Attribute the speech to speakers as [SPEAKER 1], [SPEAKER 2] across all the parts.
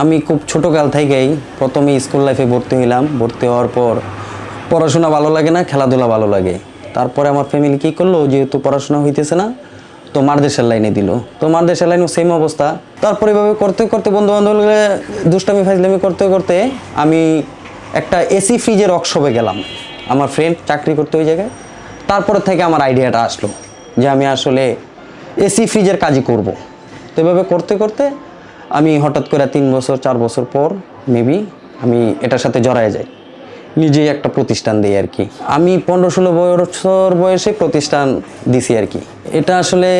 [SPEAKER 1] আমি খুব ছোটোকাল থেকেই প্রথমে স্কুল লাইফে ভর্তি হইলাম। ভর্তি হওয়ার পর পড়াশোনা ভালো লাগে না, খেলাধুলা ভালো লাগে। তারপরে আমার ফ্যামিলি কী করল, যেহেতু পড়াশোনা হইতেছে না, তো মারদেশের লাইনে দিল। তো মারদেশের লাইনেও সেম অবস্থা। তারপর এভাবে করতে করতে বন্ধু বান্ধব দুষ্টামি ফাইজলামি করতে করতে আমি একটা এসি ফ্রিজের ওয়ার্কশপে গেলাম। আমার ফ্রেন্ড চাকরি করতে ওই জায়গায়। তারপর থেকে আমার আইডিয়াটা আসলো যে আমি আসলে এসি ফ্রিজের কাজই করব। তো এভাবে করতে করতে আমি হঠাৎ করে তিন বছর, চার বছর পর মেবি আমি এটার সাথে জড়ায় যাই। নিজেই একটা প্রতিষ্ঠান দিই আর কি। আমি পনেরো ষোলো বছর বয়সে প্রতিষ্ঠান দিছি আর কি। এটা আসলে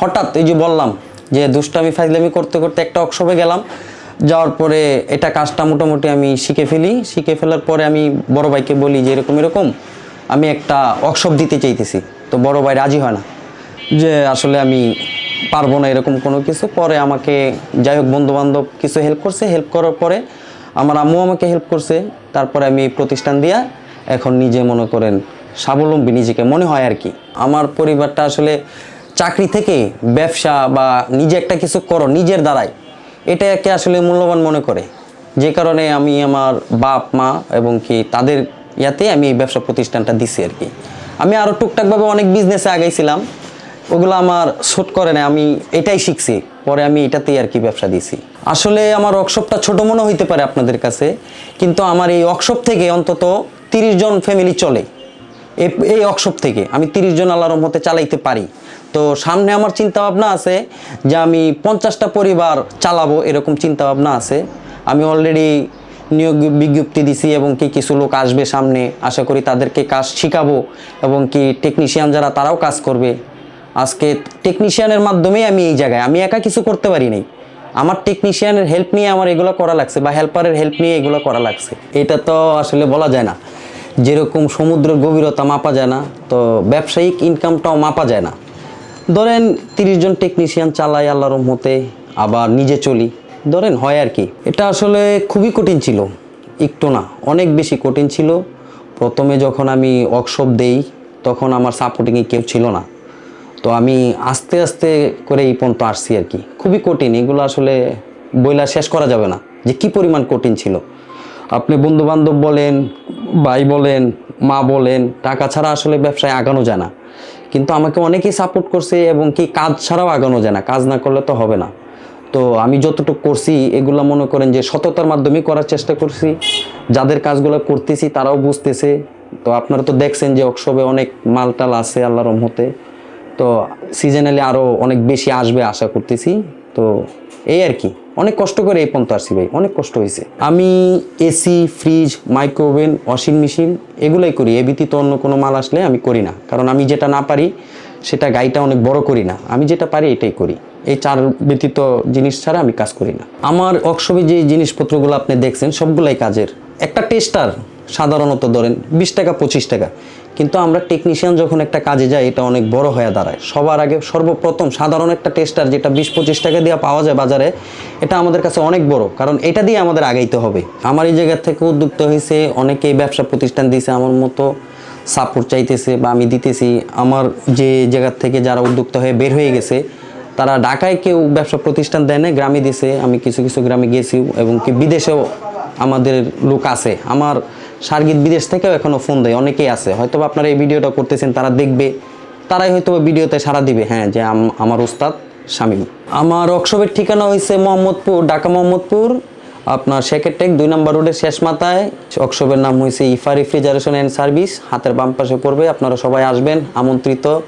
[SPEAKER 1] হঠাৎ, এই যে বললাম যে দুষ্টামি, ফাইজলামি করতে করতে একটা ওয়ার্কশপে গেলাম। যাওয়ার পরে এটা কাজটা মোটামুটি আমি শিখে ফেলি। শিখে ফেলার পরে আমি বড় ভাইকে বলি যে এরকম এরকম আমি একটা ওয়ার্কশপ দিতে চাইতেছি। তো বড় ভাই রাজি হয় না যে আসলে আমি পারব না এরকম কোনো কিছু। পরে আমাকে, যাই হোক বন্ধু বান্ধব কিছু হেল্প করছে। হেল্প করার পরে আমার আম্মু আমাকে হেল্প করছে। তারপরে আমি প্রতিষ্ঠান দিয়া এখন নিজে মনে করেন স্বাবলম্বী, নিজেকে মনে হয় আর কি। আমার পরিবারটা আসলে চাকরি থেকে ব্যবসা বা নিজে একটা কিছু করো, নিজের দ্বারাই, এটাকে আসলে মূল্যবান মনে করে। যে কারণে আমি আমার বাপ, মা এবং কি তাদের ইয়াতে আমি এই ব্যবসা প্রতিষ্ঠানটা দিছি আর কি। আমি আরও টুকটাকভাবে অনেক বিজনেসে আগাইছিলাম। ওগুলো আমার শ্যুট করে না আমি এটাই শিখছি। পরে আমি এটাতেই আর কি ব্যবসা দিছি আসলে আমার ওয়ার্কশপটা ছোট মনে হইতে পারে আপনাদের কাছে, কিন্তু আমার এই ওয়ার্কশপ থেকে অন্তত তিরিশ জন ফ্যামিলি চলে। এই ওয়ার্কশপ থেকে আমি তিরিশ জন আল্লাহর রহমতে চালাইতে পারি। তো সামনে আমার চিন্তা ভাবনা আছে যে আমি পঞ্চাশটা পরিবার চালাবো, এরকম চিন্তা ভাবনা আছে। আমি অলরেডি নিয়োগ বিজ্ঞপ্তি দিছি এবং কি কিছু লোক আসবে সামনে। আশা করি তাদেরকে কাজ শিখাবো এবং কি টেকনিশিয়ান যারা তারাও কাজ করবে। আজকে টেকনিশিয়ানের মাধ্যমেই আমি এই জায়গায়, আমি একা কিছু করতে পারি নাই আমার টেকনিশিয়ানের হেল্প নিয়ে আমার এগুলো করা লাগছে, বা হেল্পারের হেল্প নিয়ে এগুলো করা লাগছে। এটা তো আসলে বলা যায় না। যেরকম সমুদ্রের গভীরতা মাপা যায় না, তো ব্যবসায়িক ইনকামটাও মাপা যায় না। ধরেন তিরিশ জন টেকনিশিয়ান চালাই আল্লাহর রহমতে, আবার নিজে চলি। ধরেন হয় আর কি। এটা আসলে খুবই কঠিন ছিল, একটু না, অনেক বেশি কঠিন ছিল। প্রথমে যখন আমি ওয়ার্কশপ দেই, তখন আমার সাপোর্টিংয়ে কেউ ছিল না। তো আমি আস্তে আস্তে করে এই পর্যন্ত আসছি আর কি। খুবই কঠিন, এগুলো আসলে বইলা শেষ করা যাবে না যে কি পরিমাণ কঠিন ছিল। আপনি বন্ধু বান্ধব বলেন, ভাই বলেন, মা বলেন, টাকা ছাড়া আসলে ব্যবসায় আগানো যায় না। কিন্তু আমাকে অনেকেই সাপোর্ট করছে এবং কি কাজ ছাড়াও আগানো যায় না, কাজ না করলে তো হবে না। তো আমি যতটুকু করছি, এগুলো মনে করেন যে সততার মাধ্যমে করার চেষ্টা করছি। যাদের কাজগুলো করতেছি তারাও বুঝতেছে। তো আপনারা তো দেখছেন যে ওয়ার্কশপে অনেক মালটাল আছে আল্লাহর রহমতে। তো সিজনালি আরও অনেক বেশি আসবে আশা করতেছি। তো এই আর কি। অনেক কষ্ট করে এই পর্যন্ত আসছি ভাই। অনেক কষ্ট হয়েছে। আমি AC fridge micro oven washing machine এগুলোই করি। এ ব্যতীত অন্য কোনো মাল আসলে আমি করি না। কারণ আমি যেটা না পারি, সেটা গাড়িটা অনেক বড় করি না। আমি যেটা পারি, এটাই করি। এই চার ব্যতীত জিনিস ছাড়া আমি কাজ করি না। আমার ওয়ার্কশপে যে জিনিসপত্রগুলো আপনি দেখছেন, সবগুলাই কাজের। একটা টেস্টার সাধারণত ধরেন বিশ টাকা, পঁচিশ টাকা। কিন্তু আমরা টেকনিশিয়ান যখন একটা কাজে যাই, এটা অনেক বড় হয়ে দাঁড়ায়। সবার আগে সর্বপ্রথম সাধারণ একটা টেস্টার যেটা বিশ পঁচিশ টাকা দিয়ে পাওয়া যায় বাজারে, এটা আমাদের কাছে অনেক বড়। কারণ এটা দিয়ে আমাদের আগাইতে হবে। আমার এই জায়গা থেকে উদ্যুক্ত হয়েছে, অনেকেই ব্যবসা প্রতিষ্ঠান দিয়েছে, আমার মতো সাপোর্ট চাইতেছে বা আমি দিতেছি। আমার যে জায়গার থেকে যারা উদ্যুক্ত হয়ে বের হয়ে গেছে, তারা ঢাকায় কেউ ব্যবসা প্রতিষ্ঠান দেয় না গ্রামে দিছে আমি কিছু কিছু গ্রামে গেছি এবং কি বিদেশেও আমাদের লোক আছে। আমার সার্গিত বিদেশ থেকেও এখনও ফোন দেয়, অনেকেই আছে। হয়তোবা আপনারা এই ভিডিওটা করতেছেন, তারা দেখবে, তারাই হয়তোবা ভিডিওতে সারা দিবে। হ্যাঁ যে আম- আমার উস্তাদ শামীম। আমার ওয়ার্কশপের ঠিকানা হয়েছে মোহাম্মদপুর, ঢাকা মোহাম্মদপুর, আপনার সেকেটেক টেক, দুই নম্বর রোডের শেষ মাথায়। ওয়ার্কশপের নাম হয়েছে ইফা রেফ্রিজারেশন অ্যান্ড সার্ভিস হাতের বাম পাশে করবে আপনারা সবাই আসবেন, আমন্ত্রিত।